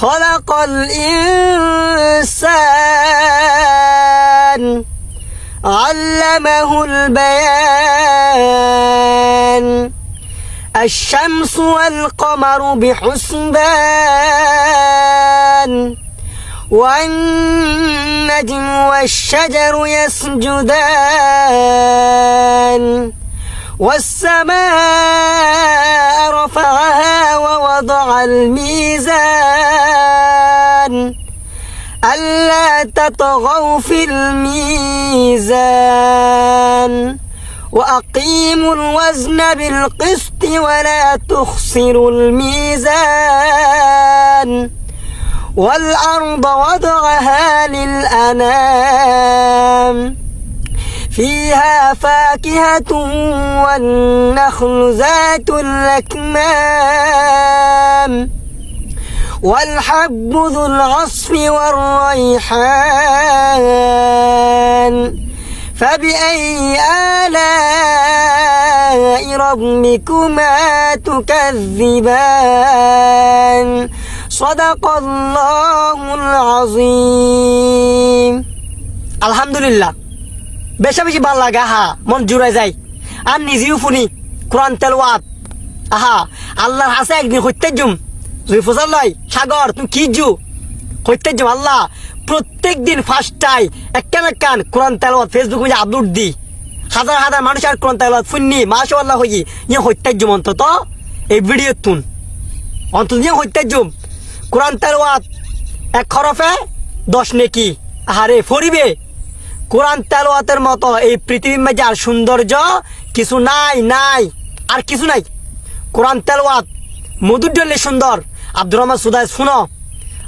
خلق الإنسان علمه البيان. الشمس والقمر بحسبان. والنجم والشجر يسجدان. والسماء رفعها ووضع الميزان ألا تطغوا في الميزان وأقيموا الوزن بالقسط ولا تخسروا الميزان والأرض وضعها للأنام فيها فاكهة والنخل ذات الأكمام والحب ذو العصف والريحان فبأي آلاء ربكما تكذبان صدق الله العظيم الحمد لله বেশা বেশি ভাল লাগে আহা মন জুড়ে যায় আর নিজেও শুনি কোরআন তেলওয়াত আহা আল্লাহর হাসে একদিন হইতে জুম ফসল লয় সাগর, তুমি কি জু? হইতে জুম আল্লাহ প্রত্যেক দিন ফার্স্টাই একখান একখান কোরআন তেলওয়াত ফেসবুক আপলোড দি। হাজার হাজার মানুষ আর কোরআন তেলওয়াত শুননি মাসা আল্লাহ হই ইয়ে হইতে জুম অন্তত এই ভিডিও তুন। অন্তত ইয়ে হইতে জুম কোরআন তেলওয়াত এক খরফে দশ নেকি। আহারে, ফরিবে। কোরআন তেলোয়াতের মতো এই পৃথিবীর মাঝে আর সৌন্দর্য কিছু নাই নাই, আর কিছু নাই। কোরআন তেলোয়াত মধুর ডলে সুন্দর আব্দুর রহমান সুদাই শুনো?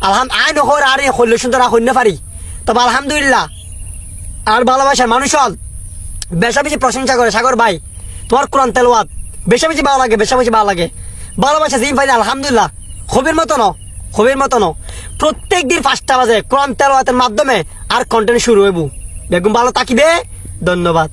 আলহাম আইন হর আর হইলে সুন্দর আর হইতে পারি। তবে আলহামদুলিল্লাহ, আর ভালোবাসার মানুষ হল। বেশা বেশি প্রশংসা করে, সাগর ভাই। তোমার কোরআন তেলোয়াত বেশা বেশি ভালো লাগে, বেশা বেশি ভালো লাগে। ভালোবাসা জিম ভাই আলহামদুলিল্লাহ খুবের মতো ন খুবের মতো ন প্রত্যেক দিন পাঁচটা বাজে কোরআন তেলোয়াতের মাধ্যমে আর কন্টেন্ট শুরু হইব। বেগুন ভালো তাকিবে ধন্যবাদ।